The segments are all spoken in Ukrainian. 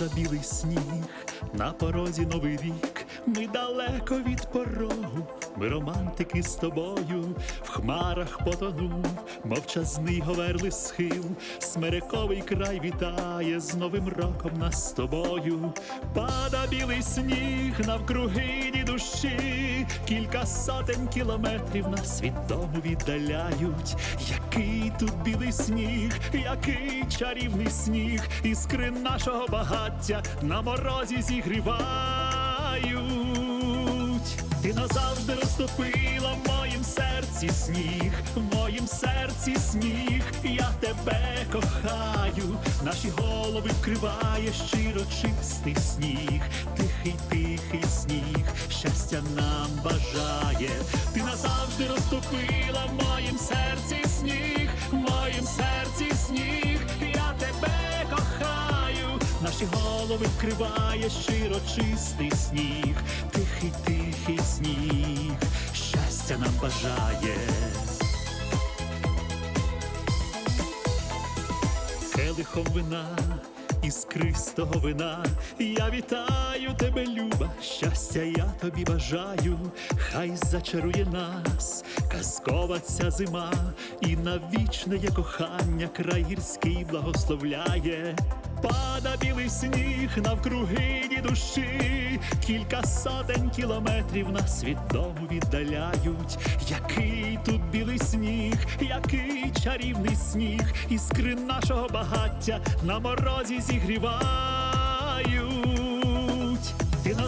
Пада білий сніг, на порозі новий рік. Ми далеко від порогу, ми романтики з тобою, в хмарах потонув, мовчазний говерлий схил, смерековий край вітає з новим роком нас з тобою. Пада білий сніг навкруги душі, кілька сотень кілометрів нас від дому віддаляють. Який тут білий сніг, який чарівний сніг, іскри нашого багаття на морозі зігрівають. Ти розтопила в моїм серці сніг, в моїм серці сніг, я тебе кохаю, наші голови вкриває щиро чистий сніг, тихий, тихий сніг, щастя нам бажає, ти назавжди розтопила в моїм серці сніг, в моїм серці сніг, я тебе кохаю, наші голови вкриває щиро чистий сніг, тихий, тихий сніг, щастя нам бажає. келихом вина, іскристого вина. Я вітаю тебе, люба, щастя я тобі бажаю, хай зачарує нас, казкова ця зима, і навічне є кохання, край гірський благословляє. Пада білий сніг навкруги ні душі, кілька сотень кілометрів нас від дому віддаляють. Який тут білий сніг, який чарівний сніг, іскри нашого багаття на морозі зігрівають.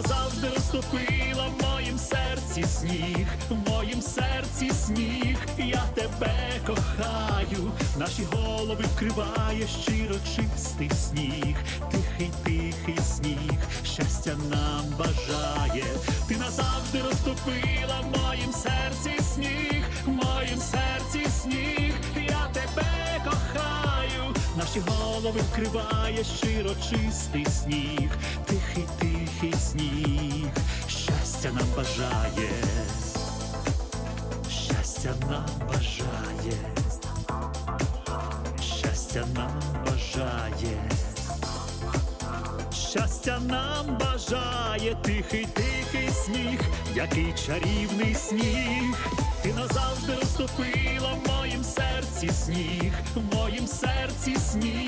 Назавжди розтопила в моїм серці сніг, в моїм серці сніг, я тебе кохаю, наші голови вкриває щиро чистий сніг, тихий, тихий сніг, щастя нам бажає, ти назавжди розтопила в моїм серці сніг, в моїм серці сніг, я тебе кохаю, наші голови вкриває щиро чистий сніг, тихий, тихий сніг, щастя нам бажає, щастя нам бажає, щастя нам бажає. Щастя нам бажає. Тихий, тихий сніг, який чарівний сніг. Ти назавжди розтопила в моїм серці сніг, в моїм серці сніг,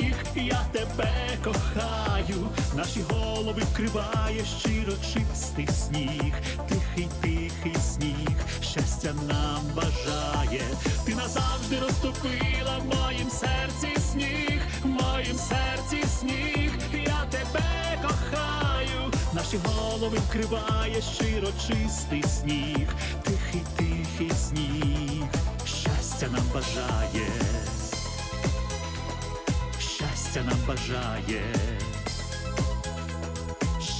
голови вкриває щиро чистий сніг, тихий, тихий сніг, щастя нам бажає, ти назавжди розтопила в моїм серці сніг, в моїм серці сніг, я тебе кохаю, наші голови вкриває щиро чистий сніг, тихий, тихий сніг, щастя нам бажає, щастя нам бажає,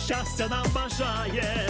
щастя нам бажає.